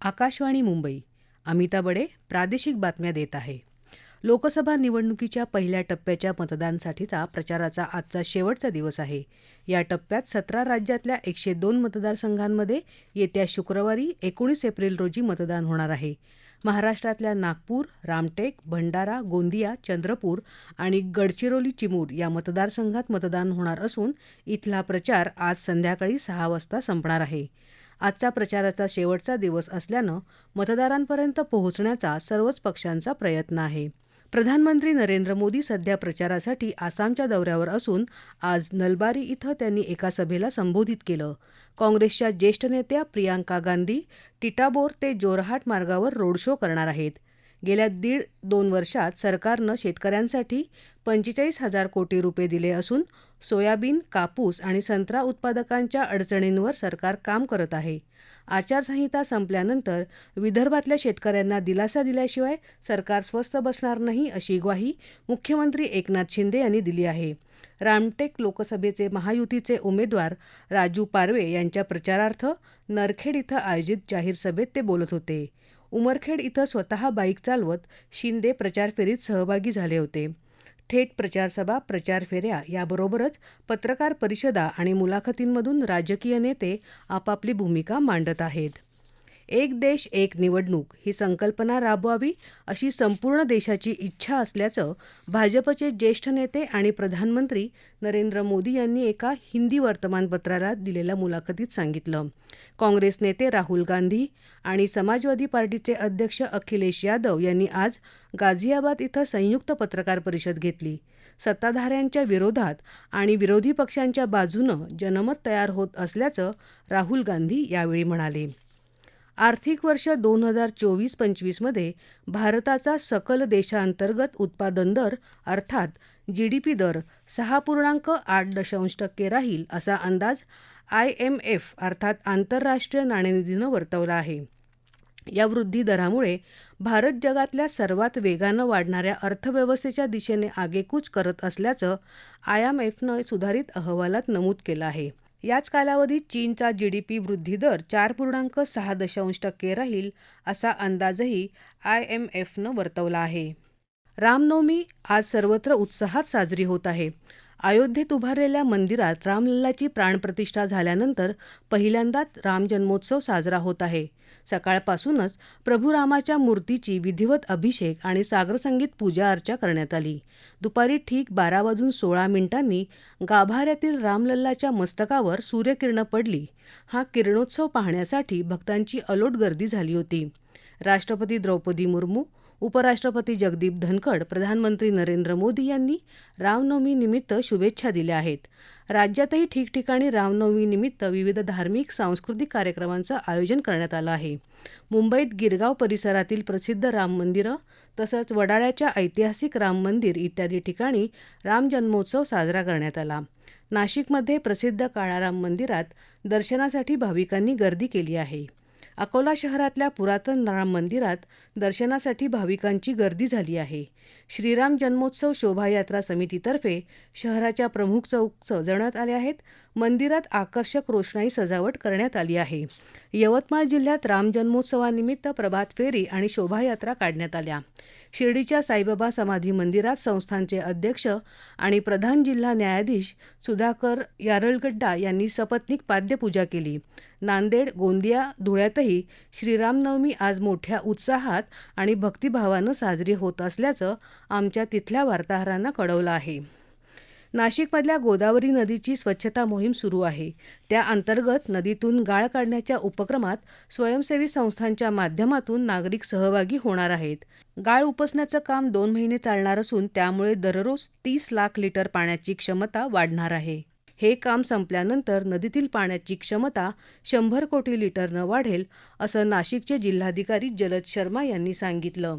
आकाशवाणी मुंबई. अमिता बडे प्रादेशिक बातम्या देत आहे. लोकसभा निवडणुकीच्या पहिल्या टप्प्याच्या मतदानासाठीचा प्रचाराचा आजचा शेवटचा दिवस आहे. या टप्प्यात सतरा राज्यातल्या एकशे दोन मतदारसंघांमध्ये येत्या शुक्रवारी एकोणीस एप्रिल रोजी मतदान होणार आहे. महाराष्ट्रातल्या नागपूर रामटेक भंडारा गोंदिया चंद्रपूर आणि गडचिरोली चिमूर या मतदारसंघात मतदान होणार असून इथला प्रचार आज संध्याकाळी सहा वाजता संपणार आहे. आजचा प्रचाराचा शेवटचा दिवस असल्यानं मतदारांपर्यंत पोहोचण्याचा सर्वच पक्षांचा प्रयत्न आहे. प्रधानमंत्री नरेंद्र मोदी सध्या प्रचारासाठी आसामच्या दौऱ्यावर असून आज नलबारी इथं त्यांनी एका सभेला संबोधित केलं. काँग्रेसच्या ज्येष्ठ नेत्या प्रियांका गांधी टिटाबोर ते जोरहाट मार्गावर रोड शो करणार आहेत. गेल्या दीड दोन वर्षात सरकारनं शेतकऱ्यांसाठी पंचेचाळीस हजार कोटी रुपये दिले असून सोयाबीन कापूस आणि संत्रा उत्पादकांच्या अडचणींवर सरकार काम करत आहे. आचारसंहिता संपल्यानंतर विदर्भातल्या शेतकऱ्यांना दिलासा दिल्याशिवाय सरकार स्वस्थ बसणार नाही अशी ग्वाही मुख्यमंत्री एकनाथ शिंदे यांनी दिली आहे. रामटेक लोकसभेचे महायुतीचे उमेदवार राजू पारवे यांच्या प्रचारार्थ नरखेड इथं आयोजित जाहीर सभेत ते बोलत होते. उमरखेड इथं स्वतः बाईक चालवत शिंदे प्रचार फेरीत सहभागी झाले होते. थेट प्रचारसभा प्रचार फेऱ्या याबरोबरच पत्रकार परिषदा आणि मुलाखतींमधून राजकीय नेते आपापली भूमिका मांडत आहेत. एक देश एक निवडणूक ही संकल्पना राबवावी अशी संपूर्ण देशाची इच्छा असल्याचं भाजपचे ज्येष्ठ नेते आणि प्रधानमंत्री नरेंद्र मोदी यांनी एका हिंदी वर्तमानपत्राला दिलेल्या मुलाखतीत सांगितलं. काँग्रेस नेते राहुल गांधी आणि समाजवादी पार्टीचे अध्यक्ष अखिलेश यादव यांनी आज गाझियाबाद इथं संयुक्त पत्रकार परिषद घेतली. सत्ताधाऱ्यांच्या विरोधात आणि विरोधी पक्षांच्या बाजूनं जनमत तयार होत असल्याचं राहुल गांधी यावेळी म्हणाले. आर्थिक वर्ष दोन हजार चोवीस पंचवीसमध्ये भारताचा सकल देशांतर्गत उत्पादन दर अर्थात जीडीपी दर सहा पूर्णांक आठ दशांश टक्के राहील असा अंदाज आय एम एफ अर्थात आंतरराष्ट्रीय नाणेनिधीनं वर्तवला आहे. या वृद्धी दरामुळे भारत जगातल्या सर्वात वेगानं वाढणाऱ्या अर्थव्यवस्थेच्या दिशेने आगेकूच करत असल्याचं आयएमएफनं सुधारित अहवालात नमूद केलं आहे. याच कालावधीत चीनचा जीडीपी वृद्धी दर चार पूर्णांक सहा दशांश टक्के राहील असा अंदाजही आय एम एफनं वर्तवला आहे. रामनवमी आज सर्वत्र उत्साहात साजरी होत आहे. अयोध्येत उभारलेल्या मंदिरात रामलल्लाची प्राणप्रतिष्ठा झाल्यानंतर पहिल्यांदाच राम जन्मोत्सव साजरा होत आहे. सकाळपासूनच प्रभू रामाच्या मूर्तीची विधिवत अभिषेक आणि सागरसंगीत पूजा अर्चा करण्यात आली. दुपारी ठीक बारा वाजून सोळा मिनिटांनी गाभाऱ्यातील रामलल्लाच्या मस्तकावर सूर्यकिरणं पडली. हा किरणोत्सव पाहण्यासाठी भक्तांची अलोट गर्दी झाली होती. राष्ट्रपती द्रौपदी मुर्मू उपराष्ट्रपती जगदीप धनखड प्रधानमंत्री नरेंद्र मोदी यांनी रामनवमीनिमित्त शुभेच्छा दिल्या आहेत. राज्यातही ठिकठिकाणी रामनवमीनिमित्त विविध धार्मिक सांस्कृतिक कार्यक्रमांचं आयोजन करण्यात आलं आहे. मुंबईत गिरगाव परिसरातील प्रसिद्ध राम मंदिरं तसंच वडाळ्याच्या ऐतिहासिक राम मंदिर इत्यादी ठिकाणी रामजन्मोत्सव साजरा करण्यात आला. नाशिकमध्ये प्रसिद्ध काळाराम मंदिरात दर्शनासाठी भाविकांनी गर्दी केली आहे. अकोला शहरातल्या पुरातन राम मंदिरात दर्शनासाठी भाविकांची गर्दी झाली आहे. श्रीराम जन्मोत्सव शोभायात्रा समितीतर्फे शहराच्या प्रमुख चौक सजवण्यात आले आहेत. मंदिरात आकर्षक रोषणाई सजावट करण्यात आली आहे. यवतमाळ जिल्ह्यात राम जन्मोत्सवानिमित्त प्रभात फेरी आणि शोभायात्रा काढण्यात आल्या. शिर्डीच्या साईबाबा समाधी मंदिरात संस्थानचे अध्यक्ष आणि प्रधान जिल्हा न्यायाधीश सुधाकर यारलगड्डा यांनी सपत्नीक पाद्यपूजा केली. नांदेड गोंदिया धुळ्यातही श्रीरामनवमी आज मोठ्या उत्साहात आणि भक्तिभावानं साजरी होत असल्याचं आमच्या तिथल्या वार्ताहरांना कळवलं आहे. नाशिकमधल्या गोदावरी नदीची स्वच्छता मोहीम सुरू आहे. त्या अंतर्गत नदीतून गाळ काढण्याच्या उपक्रमात स्वयंसेवी संस्थांच्या माध्यमातून नागरिक सहभागी होणार आहेत. गाळ उपसण्याचं काम दोन महिने चालणार असून त्यामुळे दररोज तीस लाख लिटर पाण्याची क्षमता वाढणार आहे. हे काम संपल्यानंतर नदीतील पाण्याची क्षमता शंभर कोटी लिटरनं वाढेल असं नाशिकचे जिल्हाधिकारी जलद शर्मा यांनी सांगितलं.